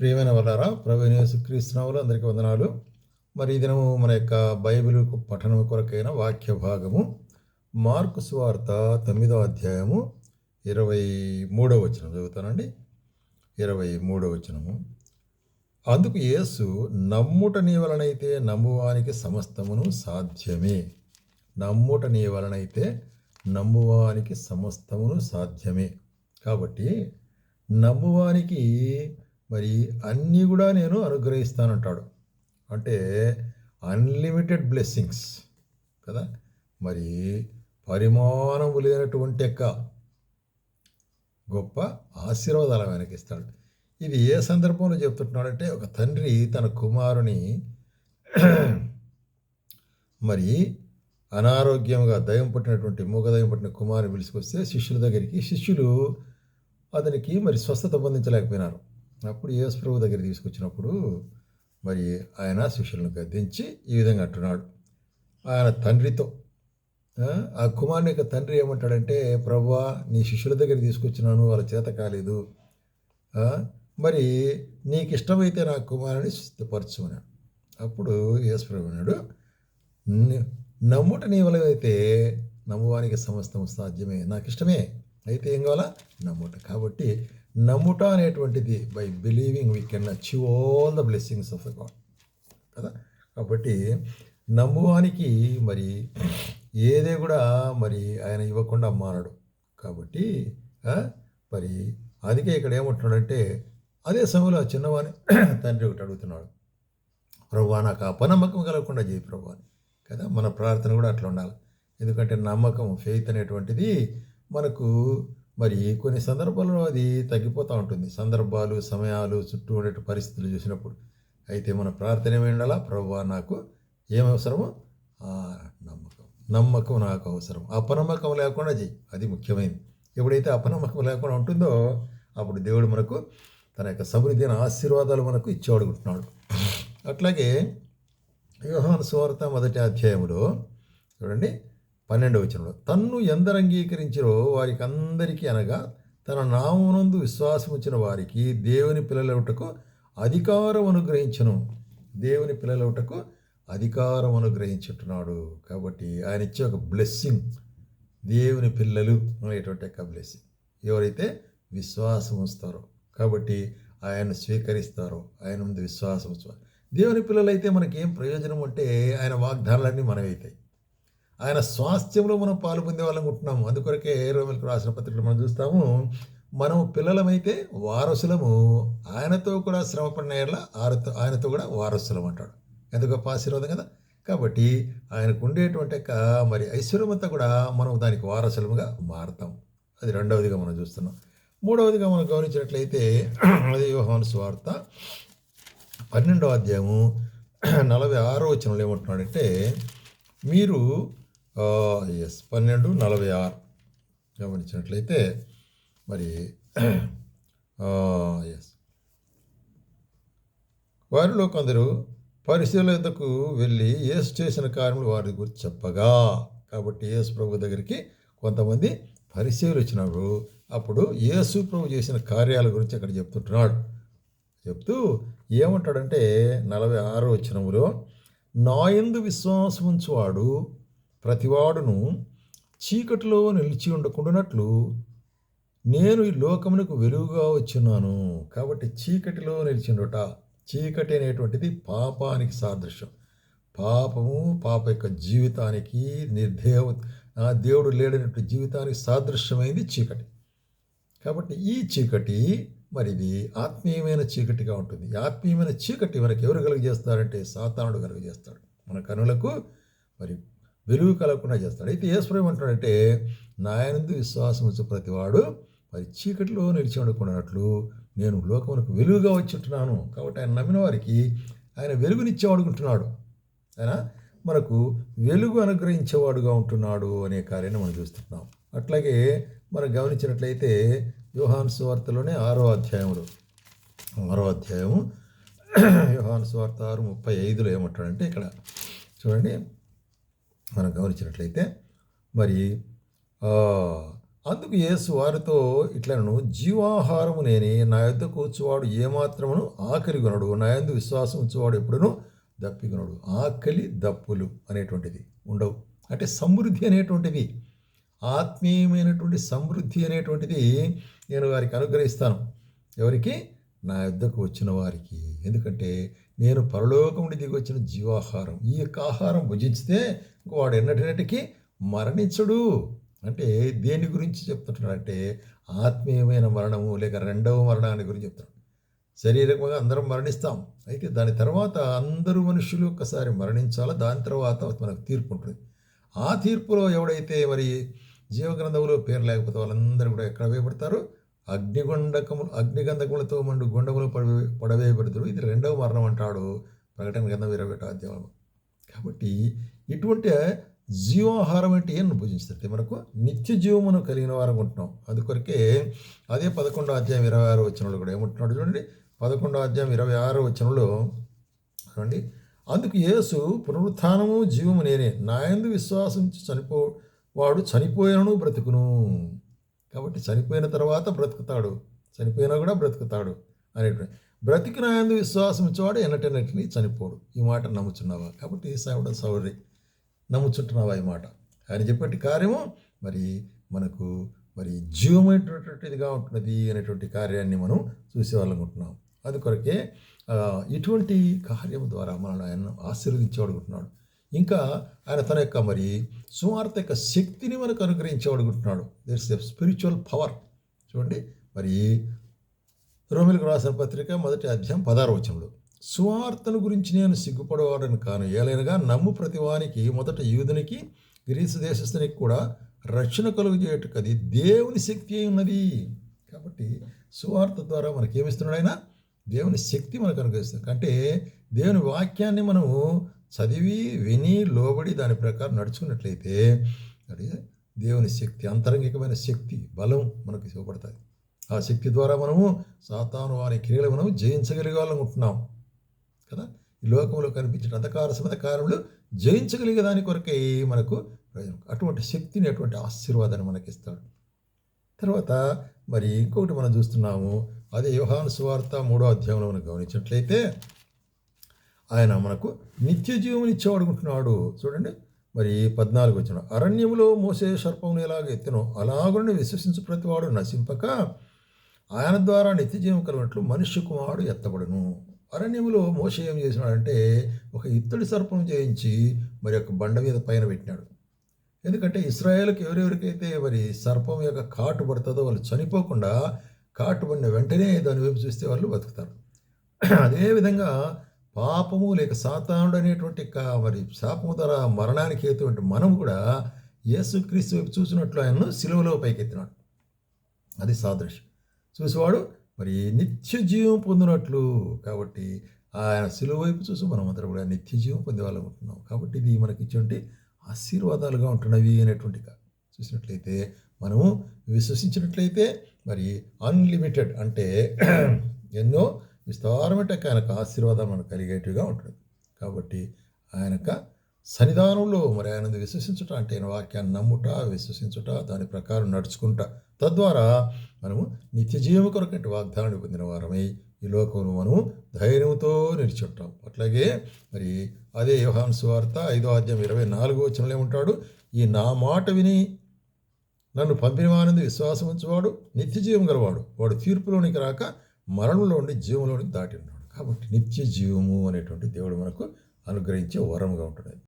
ప్రియమైన వల్లారా ప్రవీణ క్రీస్తునావులు అందరికీ వందనాలు. మరి ఈ దినము మన యొక్క బైబిల్ పఠనం కొరకైన వాక్య భాగము మార్కు స్వార్త తొమ్మిదో అధ్యాయము ఇరవై మూడవ వచనం చదువుతానండి. ఇరవై మూడవ వచనము. అందుకు యేసు నమ్ముట నీ వలనైతే నమ్మువానికి సమస్తమును సాధ్యమే. నమ్ముట నీ వలనైతే నమ్మువానికి సమస్తమును సాధ్యమే. కాబట్టి నమ్మువానికి మరి అన్నీ కూడా నేను అనుగ్రహిస్తానంటాడు. అంటే అన్లిమిటెడ్ బ్లెస్సింగ్స్ కదా? మరి పరిమాణం లేనటువంటి యొక్క గొప్ప ఆశీర్వాదాలు ఆయనకి ఇస్తాడు ఇది ఏ సందర్భంలో చెప్తున్నాడంటే ఒక తండ్రి తన కుమారుని మరి అనారోగ్యంగా దయం పట్టినటువంటి మూగదయం పట్టిన కుమారుని పిలుచుకొస్తే శిష్యుల దగ్గరికి శిష్యులు అతనికి మరి స్వస్థత పొందించలేకపోయినారు. అప్పుడు యేసు ప్రభు దగ్గర తీసుకొచ్చినప్పుడు మరి ఆయన శిష్యులను గద్దించి ఈ విధంగా అంటున్నాడు. ఆయన తండ్రితో ఆ, కుమారుని యొక్క తండ్రి ఏమంటాడంటే ప్రభువా నీ శిష్యుల దగ్గర తీసుకొచ్చినాను వాళ్ళ చేత కాలేదు. మరి నీకు ఇష్టమైతే నా కుమారుని సిద్ధపరచుమన్నాడు అప్పుడు యేసుప్రభు అన్నాడు నమ్ముట నీ వలనైతే నమ్మువానికి సమస్తం సాధ్యమే. నాకు ఇష్టమే అయితే ఏం కావాలా? నమ్ముట. కాబట్టి నమ్ముట అనేటువంటిది by believing we can achieve all the blessings of the God కదా? కాబట్టి నమ్మువానికి మరి ఏదే కూడా మరి ఆయన ఇవ్వకుండా మానడు కాబట్టి మరి అందుకే ఇక్కడ ఏమంటున్నాడంటే అదే సమయంలో ఆ చిన్నవాని తండ్రి ఒకటి అడుగుతున్నాడు. ప్రభు నాకు అపనమ్మకం కలగకుండా చేయి ప్రభు అని. కదా? మన ప్రార్థన కూడా అట్లా ఉండాలి. ఎందుకంటే నమ్మకం ఫెయిత్ అనేటువంటిది మనకు మరి కొన్ని సందర్భాల్లో అది తగ్గిపోతూ ఉంటుంది. సందర్భాలు సమయాలు చుట్టూ ఉండే పరిస్థితులు చూసినప్పుడు. అయితే మన ప్రార్థన ఏమి ప్రభు నాకు ఏం అవసరమో ఆ నమ్మకం నమ్మకం నాకు అవసరం. అపనమ్మకం లేకుండా చెయ్యి. అది ముఖ్యమైనది ఎప్పుడైతే అపనమ్మకం లేకుండా ఉంటుందో అప్పుడు దేవుడు మనకు తన యొక్క సమృద్ధి ఆశీర్వాదాలు మనకు ఇచ్చేవాడుకుంటున్నాడు అట్లాగే వ్యూహాను సువార్త మొదటి అధ్యాయంలో చూడండి. పన్నెండవ వచనంలో తన్ను ఎందరు అంగీకరించిరో వారికి అందరికీ అనగా తన నామనందు విశ్వాసం వచ్చిన వారికి దేవుని పిల్లలవుటకు అధికారం అనుగ్రహించను. దేవుని పిల్లలవుటకు అధికారం అనుగ్రహించుంటున్నాడు కాబట్టి ఆయన ఇచ్చే ఒక బ్లెస్సింగ్ దేవుని పిల్లలు అనేటువంటి యొక్క బ్లెస్సింగ్ ఎవరైతే విశ్వాసం ఉంచుతారో కాబట్టి ఆయన స్వీకరిస్తారో ఆయన ముందు విశ్వాసం దేవుని పిల్లలైతే మనకి ఏం ప్రయోజనం అంటే ఆయన వాగ్దానాలన్నీ మనమైతాయి ఆయన స్వాస్థ్యంలో మనం పాలు పొందే వాళ్ళం ఉంటున్నాము అందుకొరకే రోమిలకు రాసిన పత్రికలు మనం చూస్తాము మనము పిల్లలమైతే వారసులము ఆయనతో కూడా శ్రమపడిన ఏళ్ళ ఆయనతో ఆయనతో కూడా వారసులం అంటాడు. ఎంత గొప్ప ఆశీర్వాదం కదా! కాబట్టి ఆయనకు ఉండేటువంటి యొక్క మరి ఐశ్వర్యం అంతా కూడా మనం దానికి వారసులముగా మారతాం. అది రెండవదిగా మనం చూస్తున్నాం. మూడవదిగా మనం గమనించినట్లయితే అది యోహాను స్వార్త పన్నెండవ అధ్యాయము నలభై ఆరో వచనంలో ఏమంటున్నాడంటే మీరు ఎస్ పన్నెండు నలభై ఆరు. గమనించినట్లయితే మరి ఎస్ వారిలో కొందరు పరిశీలన వెళ్ళి యేసు చేసిన కార్యములు వారి గురించి చెప్పగా కాబట్టి యేసు ప్రభు దగ్గరికి కొంతమంది పరిశీలు వచ్చినప్పుడు అప్పుడు యేసు ప్రభు చేసిన కార్యాల గురించి అక్కడ చెప్తుంటున్నాడు. చెప్తూ ఏమంటాడంటే నలభై ఆరో వచ్చినములో నాయందు విశ్వాసం ఉంచువాడు ప్రతివాడును చీకటిలో నిలిచి ఉండకుండానట్లు నేను ఈ లోకమునకు వెలుగుగా వచ్చున్నాను కాబట్టి చీకటిలో నిలిచిండుట చీకటి అనేటువంటిది పాపానికి సాదృశ్యం. పాపము పాప యొక్క జీవితానికి నిర్దేవ దేవుడు లేడనటువంటి జీవితానికి సాదృశ్యమైంది చీకటి. కాబట్టి ఈ చీకటి మరి ఇది ఆత్మీయమైన చీకటిగా ఉంటుంది. ఆత్మీయమైన చీకటి మనకు ఎవరు కలుగజేస్తారంటే సాతానుడు కలుగజేస్తాడు. మన కనులకు మరి వెలుగు కలగకుండా చేస్తాడు. అయితే ఏసుప్రభు ఏమంటాడంటే నాయనందు విశ్వాసం వచ్చే ప్రతివాడు మరి చీకటిలో నిలిచి ఉండకున్నట్లు నేను లోకమునకు వెలుగుగా వచ్చింటున్నాను కాబట్టి ఆయన నమ్మిన వారికి ఆయన వెలుగునిచ్చేవాడుకుంటున్నాడు ఆయన మనకు వెలుగు అనుగ్రహించేవాడుగా ఉంటున్నాడు అనే కార్యాన్ని మనం చూస్తున్నాం. అట్లాగే మనం గమనించినట్లయితే యోహాన్ సువార్తలోనే ఆరో అధ్యాయంలో ఆరో అధ్యాయము యోహాన్ సువార్త ఆరు ముప్పై ఐదులో ఏమంటాడంటే ఇక్కడ చూడండి. మనం గమనించినట్లయితే మరి అందుకు యేసు వారితో ఇట్లను జీవాహారము నేనే నా యొద్ద కూర్చువాడు ఏమాత్రమును ఆకలి కొనడు నా యందు విశ్వాసం ఉంచువాడు దప్పి కొనడు. ఆకలి దప్పులు అనేటువంటిది ఉండవు. అంటే సమృద్ధి అనేటువంటిది ఆత్మీయమైనటువంటి సమృద్ధి అనేటువంటిది నేను వారికి అనుగ్రహిస్తాను. ఎవరికి? నా యుద్ధకు వచ్చిన వారికి. ఎందుకంటే నేను పరలోకముడి దిగొచ్చిన దిగి వచ్చిన జీవాహారం. ఈ యొక్క ఆహారం భుజించితే వాడు ఎన్నటినటికి మరణించడు. అంటే దేని గురించి చెప్తుంటాడంటే ఆత్మీయమైన మరణము లేక రెండవ మరణాన్ని గురించి చెప్తాడు శారీరకంగా అందరం మరణిస్తాం. అయితే దాని తర్వాత అందరూ మనుషులు ఒక్కసారి మరణించాలో? దాని తర్వాత మనకు తీర్పు ఉంటుంది. ఆ తీర్పులో ఎవడైతే మరి జీవగ్రంథంలో పేరు లేకపోతే వాళ్ళందరూ కూడా ఎక్కడ వేయబడతారు అగ్నిగొండకములు అగ్నిగంధకములతో మండు గుండములు పడవే పడవేయబడతారు. ఇది రెండవ మరణం అంటాడు ప్రకటన గ్రంథం ఇరవై ఒకటో అధ్యాయం కాబట్టి ఇటువంటి జీవాహారం అంటే ఏం భుజించితే మనకు? నిత్య జీవమును కలిగిన వారం ఉంటున్నాం. అందుకొరకే అదే పదకొండో అధ్యాయం ఇరవై ఆరు వచ్చినప్పుడు కూడా ఏమంటున్నాడు చూడండి. పదకొండో అధ్యాయం ఇరవై ఆరో వచ్చినలో చూడండి. అందుకు యేసు పునరుత్థానము జీవము నేనే. నాయందు విశ్వాసం చనిపో వాడు చనిపోయాను బ్రతుకును. కాబట్టి చనిపోయిన తర్వాత బ్రతుకుతాడు. చనిపోయినా కూడా బ్రతుకుతాడు అనేటువంటి. బ్రతికిన ఎందు విశ్వాసం ఉంచేవాడు ఎన్నటెన్నటిని చనిపోడు. ఈ మాట నమ్ముచున్నావా? కాబట్టి ఈసావిడ సౌరి నమ్ముచుంటున్నావా ఈ మాట? ఆయన చెప్పేటి కార్యము మరి మనకు మరి జీవమైనటువంటిదిగా ఉంటున్నది అనేటువంటి కార్యాన్ని మనం చూసేవాళ్ళనుకుంటున్నాం. అది అందుకొరకే ఇటువంటి కార్యం ద్వారా మనల్ని ఆయన ఆశీర్వదించేవాడుకుంటున్నాడు ఇంకా ఆయన తన యొక్క మరి సువార్త యొక్క శక్తిని మనకు అనుగ్రహించబడుకుంటున్నాడు దిట్స్ ద స్పిరిచువల్ పవర్ చూడండి. మరి రోమిలకు రాసిన పత్రిక మొదటి అధ్యాయం పదారు వచనంలో సువార్తను గురించి నేను సిగ్గుపడేవాడని కాను ఏలైనగా నమ్ము ప్రతివానికి మొదట యూదునికి గ్రీసు దేశస్థునికి కూడా రక్షణ కలుగజేయటకు అది దేవుని శక్తి అయి ఉన్నది. కాబట్టి సువార్త ద్వారా మనకి ఆయన? దేవుని శక్తి మనకు అనుగ్రహిస్తుంది అంటే దేవుని వాక్యాన్ని మనము చదివి విని లోబడి దాని ప్రకారం నడుచుకున్నట్లయితే అది దేవుని శక్తి అంతరంగికమైన శక్తి బలం మనకు ఇవ్వబడుతుంది. ఆ శక్తి ద్వారా మనము సాతాను వారి క్రియలు మనం జయించగలిగే వాళ్ళం ఉంటున్నాం. కదా? ఈ లోకంలో కనిపించిన అంధకార సమధకారములు జయించగలిగే దాని కొరకై మనకు ప్రయోజనం. అటువంటి శక్తిని అటువంటి ఆశీర్వాదాన్ని మనకి ఇస్తాడు తర్వాత మరి ఇంకొకటి మనం చూస్తున్నాము. అదే యోహాను సువార్త మూడో అధ్యాయంలో మనం గమనించినట్లయితే ఆయన మనకు నిత్య జీవం ఇచ్చేవాడుకుంటున్నాడు. చూడండి మరి పద్నాలుగు వచ్చిన అరణ్యములో మోసే సర్పమును ఎలాగ ఎత్తినో అలాగుండి విశ్వసించు ప్రతివాడు నశింపక ఆయన ద్వారా నిత్య జీవం కలిగినట్లు మనుష్య కుమారుడు ఎత్తబడును. అరణ్యములో మోస ఏం చేసినాడంటే ఒక ఇత్తడి సర్పం చేయించి మరి ఒక బండ మీద పైన పెట్టినాడు. ఎందుకంటే ఇస్రాయేల్కి ఎవరెవరికైతే మరి సర్పం యొక్క కాటు పడుతుందో వాళ్ళు చనిపోకుండా కాటు పడిన వెంటనే దాని వైపు చూస్తే వాళ్ళు బతుకుతారు. అదేవిధంగా పాపము లేక సాతానుడు అనేటువంటి కా- మరి శాపము ద్వారా మరణానికి హేతువంటి మనం కూడా యేసుక్రీస్తు వైపు చూసినట్లు ఆయనను సిలువలో పైకెత్తినాడు. అది సాదృశ్యం. చూసేవాడు మరి నిత్య జీవం పొందినట్లు కాబట్టి ఆయన సిలువ వైపు చూసి మనం అందరం కూడా నిత్య జీవం పొందేవాళ్ళం ఉంటున్నాం. కాబట్టి ఇది మనకి ఇచ్చేటువంటి ఆశీర్వాదాలుగా ఉంటున్నవి అనేటువంటి చూసినట్లయితే మనము విశ్వసించినట్లయితే మరి అన్లిమిటెడ్ అంటే ఎన్నో విస్తారమైన ఆయనకు ఆశీర్వాదం మనకు కలిగేట్టుగా ఉంటుంది. కాబట్టి ఆయనక సన్నిధానంలో మరి ఆయన విశ్వసించుట అంటే ఆయన వాక్యాన్ని నమ్ముట విశ్వసించుట దాని ప్రకారం నడుచుకుంటా. తద్వారా మనము నిత్య జీవం కొరకటి వాగ్దానాన్ని పొందిన వారమై ఈ లోకంలో మనము ధైర్యంతో నిలిచుంటాం. అట్లాగే మరి అదే యోహాన్స్ వార్త ఐదో అధ్యాయం ఇరవై నాలుగో వచనంలో ఏమంటాడు? ఈ నా మాట విని నన్ను పంపిన వానందు విశ్వాసం ఉంచేవాడు నిత్య జీవం గలవాడు. వాడు తీర్పులోనికి రాక మరణంలో ఉండి జీవంలోనికి దాటి ఉన్నాడు. కాబట్టి నిత్య జీవము అనేటువంటి దేవుడు మనకు అనుగ్రహించే వరముగా ఉంటుంది